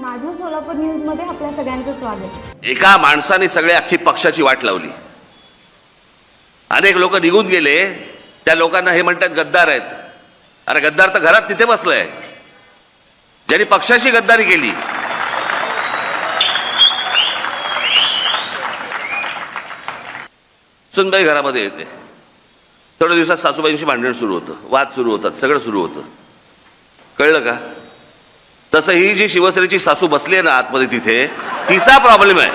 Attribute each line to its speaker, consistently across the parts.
Speaker 1: माझं सोलापूर न्यूजमध्ये आपल्या सगळ्यांचं स्वागत.
Speaker 2: एका माणसाने सगळ्या अख्खी पक्षाची वाट लावली. अनेक लोक निघून गेले. त्या लोकांना हे म्हणतात गद्दार आहेत. अरे गद्दार तर घरात तिथे बसलाय. ज्यांनी पक्षाशी गद्दारी केली. सुनबाई घरामध्ये येते. थोड्या दिवसात सासूबाईंशी भांडण सुरू होतं. वाद सुरू होतात. सगळं सुरू होतं. कळलं का? तसं ही जी शिवसेनेची सासू बसली आहे ना आतमध्ये तिथे तिचा प्रॉब्लेम आहे.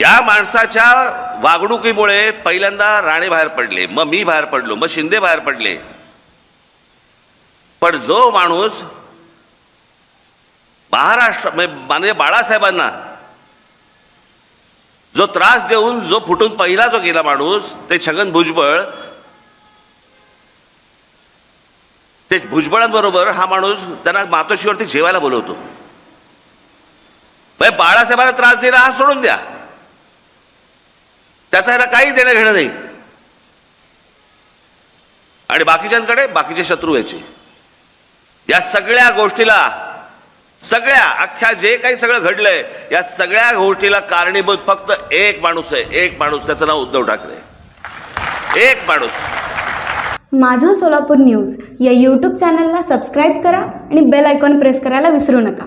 Speaker 2: या माणसाच्या वागणुकीमुळे पहिल्यांदा राणे बाहेर पडले मग मी बाहेर पडलो मग शिंदे बाहेर पडले. पण जो माणूस महाराष्ट्र म्हणजे माननीय बाळासाहेबांना जो त्रास देऊन जो फुटून पहिला जो गेला माणूस ते छगन भुजबळ ते भुजबळांबरोबर हा माणूस त्यांना मातोश्रीवरती जेवायला बोलवतो. म्हणजे बाळासाहेबांना त्रास दिला हा सोडून द्या. त्याचा ह्याला काही देणं घेणं नाही. आणि बाकीच्यांकडे बाकीचे शत्रू याचे या सगळ्या गोष्टीला सगळ्या अख्ख्या जे काही सगळं घडलंय या सगळ्या गोष्टीला कारणीभूत फक्त एक माणूस आहे एक माणूस त्याचं नाव उद्धव ठाकरे. एक माणूस.
Speaker 1: माझं सोलापूर न्यूज या यूट्यूब चॅनलला सबस्क्राईब करा आणि बेल आयकॉन प्रेस करायला विसरू नका.